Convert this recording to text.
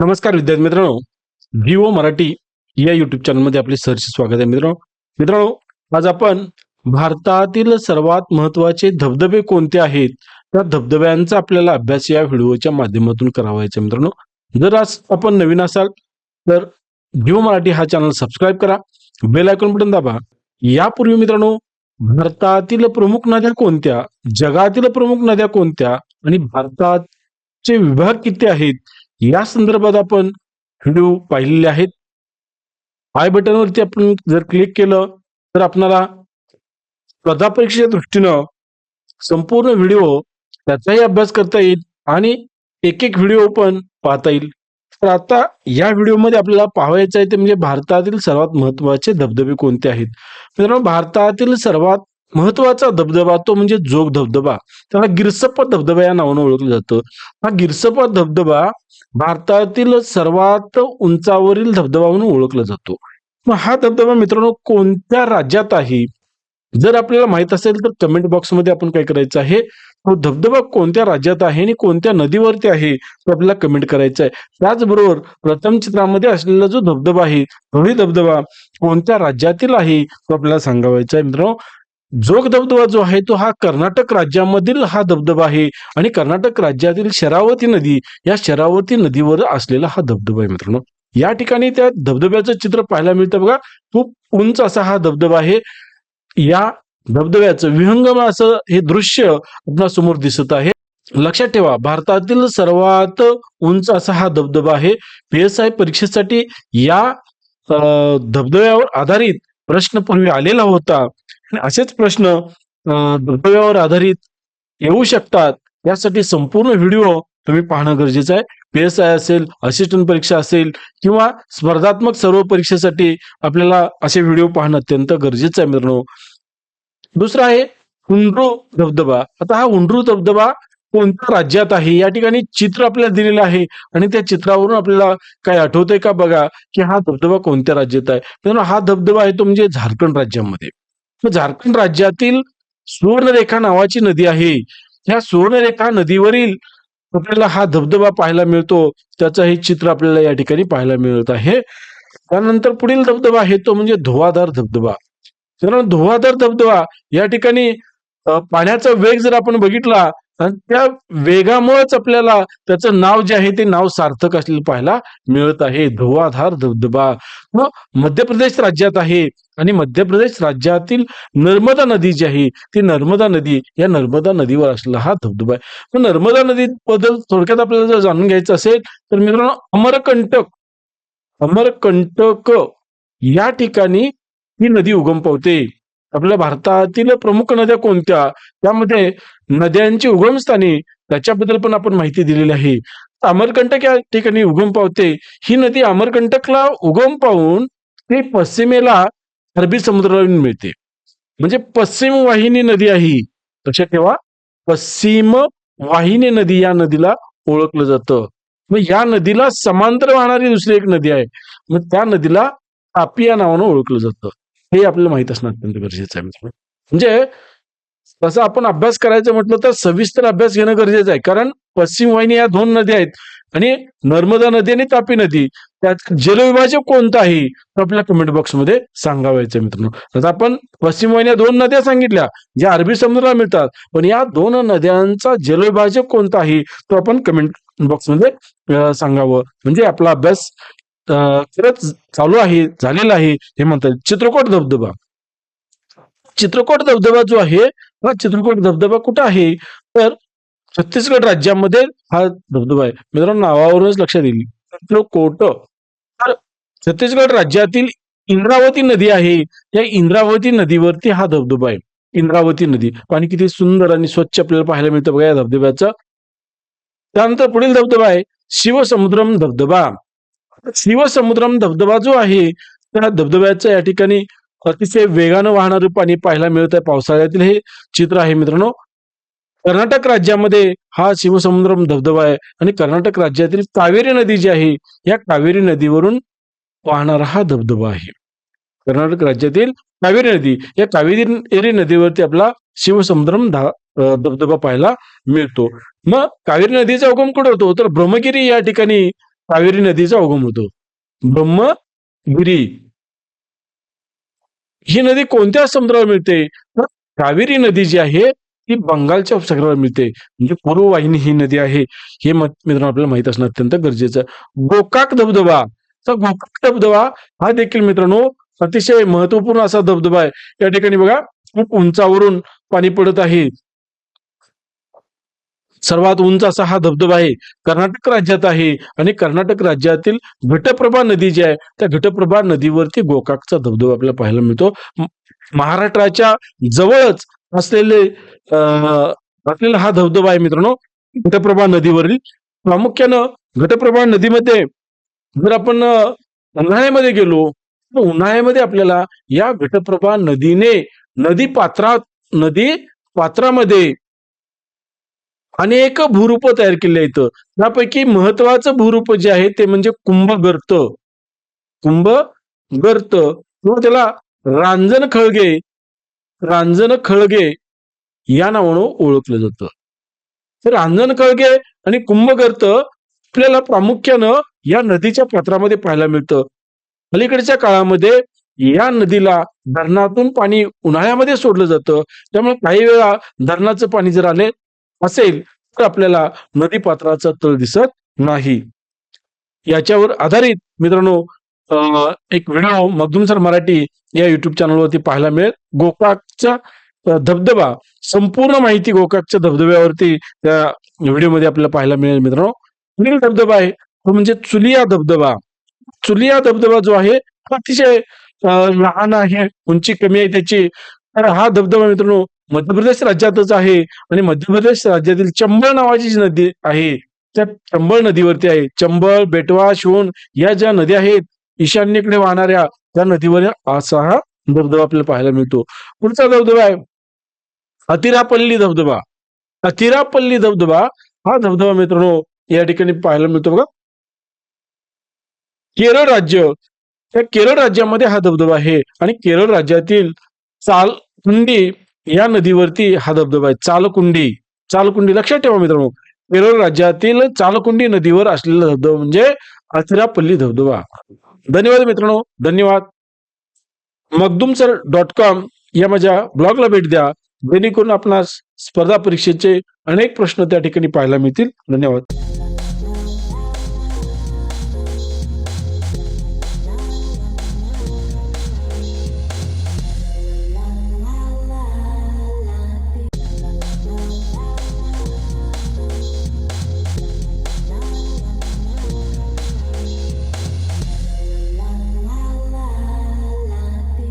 नमस्कार विद्यार्थी मित्रांनो. व्हिओ मराठी या युट्यूब चॅनलमध्ये आपले सहर्ष स्वागत आहे मित्रांनो. मित्रांनो आज आपण भारतातील सर्वात महत्त्वाचे धबधबे कोणते आहेत? त्या धबधब्यांचा आपल्याला अभ्यास या व्हिडिओच्या माध्यमातून करावायचा मित्रांनो. जर आज आपण नवीन असाल तर व्हिओ मराठी हा चॅनल सबस्क्राईब करा. बेल आयकॉन बटन दाबा. यापूर्वी मित्रांनो भारतातील प्रमुख नद्या कोणत्या? जगातील प्रमुख नद्या कोणत्या? आणि भारताचे विभाग किती आहेत? या संदर्भात आपण व्हिडिओ पाहिलेले आहेत. आय बटनवरती आपण जर क्लिक केलं तर आपणाला स्पर्धा परीक्षेच्या दृष्टीनं संपूर्ण व्हिडिओ त्याचाही अभ्यास करता येईल आणि एक एक व्हिडिओ पण पाहता येईल. तर आता या व्हिडिओमध्ये आपल्याला पाहायचं आहे ते म्हणजे भारतातील सर्वात महत्त्वाचे धबधबे कोणते आहेत? मित्रांनो भारतातील सर्वात महत्त्वाचा धबधबा तो म्हणजे जोग धबधबा. त्याला गिरसप्पा धबधबा या नावानं ओळखलं जातं. हा गिरसप्पा धबधबा भारतातील सर्वात उंचावरील धबधबा म्हणून ओळखला जातो. मग हा धबधबा मित्रांनो कोणत्या राज्यात आहे? जर आपल्याला माहीत असेल तर कमेंट बॉक्समध्ये आपण काय करायचं आहे? तो धबधबा कोणत्या राज्यात आहे आणि कोणत्या नदीवरती आहे? तो आपल्याला कमेंट करायचा आहे. त्याचबरोबर प्रथम चित्रामध्ये असलेला जो धबधबा आहे तोही धबधबा कोणत्या राज्यातील आहे? तो आपल्याला सांगावायचा आहे मित्रांनो. जोग धबधबा जो आहे तो हा कर्नाटक राज्यामधील हा धबधबा आहे. आणि कर्नाटक राज्यातील शरावती नदी या शरावती नदीवर असलेला हा धबधबा आहे मित्रांनो. या ठिकाणी त्या धबधब्याचं चित्र पाहायला मिळतं बघा. खूप उंच असा हा धबधबा आहे. या धबधब्याचं विहंगम असं हे दृश्य आपल्यासमोर दिसत आहे. लक्षात ठेवा भारतातील सर्वात उंच असा हा धबधबा आहे. पीएसआय परीक्षेसाठी या धबधब्यावर आधारित प्रश्न पूर्वी आलेला होता. आणि असेच प्रश्न अं, धबधब्यावर आधारित येऊ शकतात. यासाठी संपूर्ण व्हिडिओ तुम्ही पाहणं गरजेचं आहे. पी एस आय असेल असिस्टंट परीक्षा असेल किंवा स्पर्धात्मक सर्व परीक्षेसाठी आपल्याला असे व्हिडिओ पाहणं अत्यंत गरजेचं आहे मित्रांनो. दुसरा आहे हुंड्रू धबधबा. आता हा हुंड्रू धबधबा कोणत्या राज्यात आहे? या ठिकाणी चित्र आपल्याला दिलेलं आहे आणि त्या चित्रावरून आपल्याला काय आठवतंय का बघा की हा धबधबा कोणत्या राज्यात आहे? हा धबधबा आहे तो म्हणजे झारखंड राज्यामध्ये. झारखंड राज्यातील सुवर्णरेखा नावाची नदी आहे. ह्या सुवर्णरेखा नदीवरील आपल्याला हा धबधबा पाहायला मिळतो. त्याचं हे चित्र आपल्याला या ठिकाणी पाहायला मिळत आहे. त्यानंतर पुढील धबधबा आहे तो म्हणजे धुवाधार धबधबा. कारण धुवाधार धबधबा या ठिकाणी पाण्याचा वेग जर आपण बघितला आणि त्या वेगामुळेच आपल्याला त्याचं नाव जे आहे ते नाव सार्थक असलेलं पाहायला मिळत आहे. धुवाधार धबधबा. व मध्य प्रदेश राज्यात आहे आणि मध्य प्रदेश राज्यातील नर्मदा नदी जी आहे ती नर्मदा नदी या नर्मदा नदीवर असलेला हा धबधबा आहे. मग नर्मदा नदीबद्दल थोडक्यात आपल्याला जर जाणून घ्यायचं असेल तर मित्रांनो अमरकंटक अमरकंटक या ठिकाणी ही नदी उगम पावते. आपल्या भारतातील प्रमुख नद्या कोणत्या? त्यामध्ये नद्यांची उगमस्थाने त्याच्याबद्दल पण आपण माहिती दिलेली आहे. अमरकंटक या ठिकाणी उगम पावते. ही नदी अमरकंटकला उगम पाहून ती पश्चिमेला अरबी समुद्राला मिळते. म्हणजे पश्चिम वाहिनी नदी आहे लक्षात ठेवा. पश्चिम वाहिनी नदी या नदीला ओळखलं जातं. मग या नदीला समांतर वाहणारी दुसरी एक नदी आहे. मग त्या नदीला तापी या नावानं ओळखलं जातं. हे आपल्याला माहीत असणं अत्यंत गरजेचं आहे मित्रांनो. म्हणजे तसं आपण अभ्यास करायचं म्हटलं तर सविस्तर अभ्यास घेणं गरजेचं आहे. कारण पश्चिम वाहिनी या दोन नद्या आहेत. आणि नर्मदा नदी आणि तापी नदी त्यात जलविभाजक कोणतं आहे तर आपल्या कमेंट बॉक्समध्ये सांगावायचं मित्रांनो. आता आपण पश्चिम वाहिनी दोन नद्या सांगितल्या ज्या अरबी समुद्राला मिळतात. पण या दोन नद्यांचा जलविभाजक कोणता आहे तो आपण कमेंट बॉक्समध्ये सांगावं. म्हणजे आपला अभ्यास खरंच चालू आहे झालेला आहे हे म्हणतात. चित्रकोट धबधबा. चित्रकोट धबधबा जो आहे हा चित्रकोट धबधबा कुठं आहे? तर छत्तीसगड राज्यामध्ये हा धबधबा आहे. मित्रांनो नावावरूनच लक्षात येईल. चित्रकोट. तर छत्तीसगड राज्यातील इंद्रावती नदी आहे. या इंद्रावती नदीवरती हा धबधबा आहे. इंद्रावती नदी. पाणी किती सुंदर आणि स्वच्छ आपल्याला पाहायला मिळतं बघा या धबधब्याचं. त्यानंतर पुढील धबधबा आहे. शिवसमुद्रम धबधबा. शिवसमुद्रम धबधबा जो आहे त्या धबधब्याच्या या ठिकाणी अतिशय वेगानं वाहणारं पाणी पाहायला मिळत आहे पावसाळ्यातील हे चित्र आहे मित्रांनो. कर्नाटक राज्यामध्ये हा शिवसमुद्रम धबधबा आहे आणि कर्नाटक राज्यातील कावेरी नदी जी आहे या कावेरी नदीवरून वाहणारा हा धबधबा आहे. कर्नाटक राज्यातील कावेरी नदी या कावेरी नदीवरती आपला शिवसमुद्रम धबधबा पाहायला मिळतो. मग कावेरी नदीचा उगम कुठे होतो? तर ब्रह्मगिरी या ठिकाणी कावेरी नदीचा उगम होतो. ब्रह्मगिरी. ही नदी कोणत्या समुद्रावर मिळते? तर कावेरी नदी जी आहे ती बंगालच्या उपसागरावर मिळते. म्हणजे पूर्ववाहिनी ही नदी आहे. हे मित्रांनो आपल्याला माहीत असणं अत्यंत गरजेचं. गोकाक धबधबा. तर गोकाक धबधबा हा देखील मित्रांनो अतिशय महत्त्वपूर्ण असा धबधबा आहे. या ठिकाणी बघा खूप उंचावरून पाणी पडत आहे. सर्वात उंच असा हा धबधबा आहे. कर्नाटक राज्यात आहे आणि कर्नाटक राज्यातील घटप्रभा नदी जी आहे त्या घटप्रभा नदीवरती गोकाकचा धबधबा आपल्याला पाहायला मिळतो. महाराष्ट्राच्या जवळच असलेले अं, असलेला हा धबधबा आहे मित्रांनो घटप्रभा नदीवरील. प्रामुख्यानं घटप्रभा नदीमध्ये जर आपण उन्हाळ्यामध्ये गेलो तर उन्हाळ्यामध्ये आपल्याला या घटप्रभा नदीने नदी पात्रात नदी पात्रामध्ये अनेक भूरूप तयार केले आहेत. त्यापैकी महत्वाचं भूरूप जे आहे ते म्हणजे कुंभ गर्त कुंभ गर्त किंवा त्याला रांजन खळगे रांजन खळगे या नावानं ओळखलं जातं. तर रांजण खळगे आणि कुंभगर्त आपल्याला प्रामुख्यानं या नदीच्या पात्रामध्ये पाहायला मिळतं. अलीकडच्या काळामध्ये या नदीला धरणातून पाणी उन्हाळ्यामध्ये सोडलं जातं. त्यामुळे काही वेळा धरणाचं पाणी जर आले असेल तर आपल्याला नदी पात्राचा तळ दिसत नाही. याच्यावर आधारित मित्रांनो एक व्हिडिओ मगदुम सर मराठी या युट्यूब चॅनलवरती पाहायला मिळेल. गोकाकचा धबधबा संपूर्ण माहिती गोकाकच्या धबधब्यावरती त्या व्हिडिओमध्ये आपल्याला पाहायला मिळेल मित्रांनो. पुढील धबधबा आहे तो म्हणजे चुलिया धबधबा. चुलिया धबधबा जो आहे अतिशय लहान आहे उंची कमी आहे त्याची. तर हा धबधबा मित्रांनो मध्य प्रदेश राज्यातच आहे आणि मध्य प्रदेश राज्यातील चंबळ नावाची जी नदी आहे त्या चंबळ नदीवरती आहे. चंबळ बेटवा शोण या ज्या नद्या आहेत ईशान्येकडे वाहणाऱ्या त्या नदीवर असा हा धबधबा आपल्याला पाहायला मिळतो. पुढचा धबधबा आहे अतिरापल्ली धबधबा. अतिरापल्ली धबधबा हा धबधबा मित्रांनो या ठिकाणी पाहायला मिळतो बघा. केरळ राज्य. त्या केरळ राज्यामध्ये हा धबधबा आहे आणि केरळ राज्यातील चाल थंडी या नदीवरती हा धबधबा आहे. चालकुंडी चालकुंडी लक्षात ठेवा मित्रांनो. केरळ राज्यातील चालकुंडी नदीवर असलेला धबधबा म्हणजे अतिरापल्ली धबधबा. धन्यवाद मित्रांनो. धन्यवाद. मगदुमसर डॉट कॉम या माझ्या ब्लॉगला भेट द्या. जेणेकरून आपणास स्पर्धा परीक्षेचे अनेक प्रश्न त्या ठिकाणी पाहायला मिळतील. धन्यवाद.